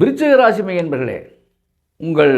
விருச்சிக ராசி என்பர்களே உங்கள்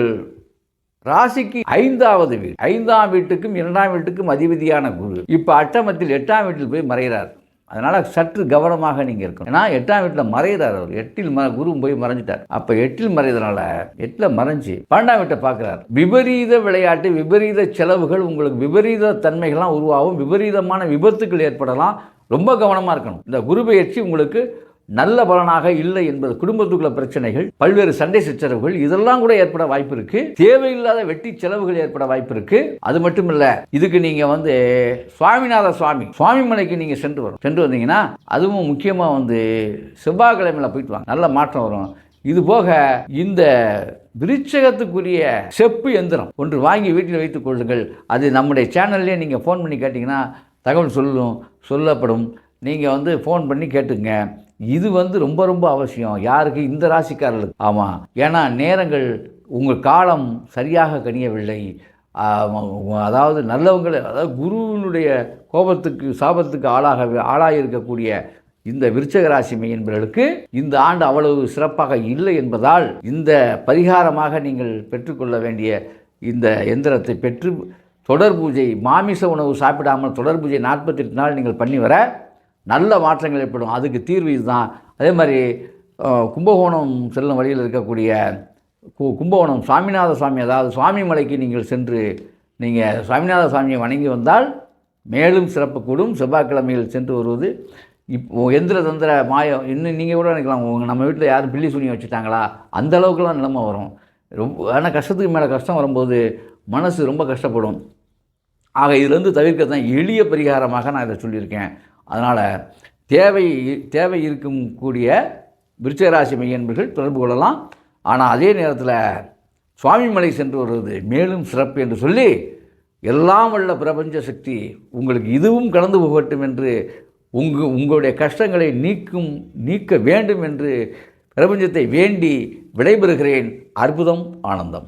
ராசிக்கு ஐந்தாவது வீடு. ஐந்தாம் வீட்டுக்கும் இரண்டாம் வீட்டுக்கும் அதிபதியான குரு. இப்போ அட்டமத்தில் எட்டாம் வீட்டில் போய் மறைகிறார். அதனால் சற்று கவனமாக நீங்கள் இருக்கணும். ஏன்னா எட்டாம் வீட்டில் மறைகிறார் அவர். எட்டில் ம குரு போய் மறைஞ்சிட்டார். அப்போ எட்டில் மறைதனால எட்டில் மறைஞ்சு பன்னெண்டாம் வீட்டை பார்க்குறார். விபரீத விளையாட்டு விபரீத செலவுகள் உங்களுக்கு விபரீத தன்மைகள்லாம் உருவாகும். விபரீதமான விபத்துக்கள் ஏற்படலாம். ரொம்ப கவனமாக இருக்கணும். இந்த குரு பயிற்சி உங்களுக்கு நல்ல பலனாக இல்லை என்பது குடும்பத்துக்குள்ள பிரச்சனைகள் பல்வேறு சண்டை சச்சரவுகள் இதெல்லாம் கூட ஏற்பட வாய்ப்பு இருக்கு. தேவையில்லாத வெட்டி செலவுகள் ஏற்பட வாய்ப்பு இருக்கு. அது மட்டும் இல்ல இதுக்கு நீங்க வந்து சுவாமிநாத சுவாமி சுவாமி மலைக்கு நீங்க சென்று வரும். சென்று வந்தீங்கன்னா அதுவும் முக்கியமா வந்து செவ்வாய்க்கிழமையில போயிட்டு வாங்க. நல்ல மாற்றம் வரும். இது போக இந்த விருச்சகத்துக்குரிய செப்பு எந்திரம் ஒன்று வாங்கி வீட்டில் வைத்துக் கொள்ளுங்கள். அது நம்முடைய சேனல்லே நீங்கள் ஃபோன் பண்ணி கேட்டிங்கன்னா தகவல் சொல்லும் சொல்லப்படும். நீங்கள் வந்து ஃபோன் பண்ணி கேட்டுங்க இது வந்து ரொம்ப ரொம்ப அவசியம். யாருக்கு? இந்த ராசிக்காரர்களுக்கு. ஆமாம் ஏன்னா நேரங்கள் உங்கள் காலம் சரியாக கணியவில்லை அதாவது நல்லவங்களை அதாவது குருவினுடைய கோபத்துக்கு சாபத்துக்கு ஆளாக ஆளாக இருக்கக்கூடிய இந்த விருச்சக ராசி என்பவர்களுக்கு இந்த ஆண்டு அவ்வளவு சிறப்பாக இல்லை என்பதால் இந்த பரிகாரமாக நீங்கள் பெற்றுக்கொள்ள வேண்டிய இந்த எந்திரத்தை பெற்று தொடர் பூஜை மாமிச உணவு சாப்பிடாமல் தொடர் பூஜை நாற்பத்தெட்டு நாள் நீங்கள் பண்ணி வர நல்ல மாற்றங்கள் ஏற்படும். அதுக்கு தீர்வு இதுதான். அதே மாதிரி கும்பகோணம் செல்லும் வழியில் இருக்கக்கூடிய கு கும்பகோணம் சுவாமிநாத சுவாமி அதாவது சுவாமி மலைக்கு நீங்கள் சென்று நீங்கள் சுவாமிநாத சுவாமியை வணங்கி வந்தால் மேலும் சிறப்பு கூடும். செவ்வாய்க்கிழமையில் சென்று வருவது. இப்போ எந்திர தந்திர மாயம் இன்னும் நீங்கள் கூட நினைக்கலாம். உங்கள் நம்ம வீட்டில் யாரும் பில்லி சுனி வச்சுட்டாங்களா? அந்த அளவுக்குலாம் நிலைமை வரும். ரொம்ப ஆனால் கஷ்டத்துக்கு மேலே கஷ்டம் வரும்போது மனசு ரொம்ப கஷ்டப்படும். ஆக இதிலேருந்து தவிர்க்க தான் எளிய பரிகாரமாக நான் இதை சொல்லியிருக்கேன். அதனால் தேவை தேவை இருக்கும் கூடிய விருச்சகராசி மையன்பர்கள் தொடர்பு கொள்ளலாம். ஆனால் அதே நேரத்தில் சுவாமிமலை சென்று வருவது மேலும் சிறப்பு என்று சொல்லி எல்லாம் உள்ள பிரபஞ்ச சக்தி உங்களுக்கு இதுவும் கடந்து போகட்டும் என்று உங்க உங்களுடைய கஷ்டங்களை நீக்கும் நீக்க வேண்டும் என்று பிரபஞ்சத்தை வேண்டி விடைபெறுகிறேன். அற்புதம் ஆனந்தம்.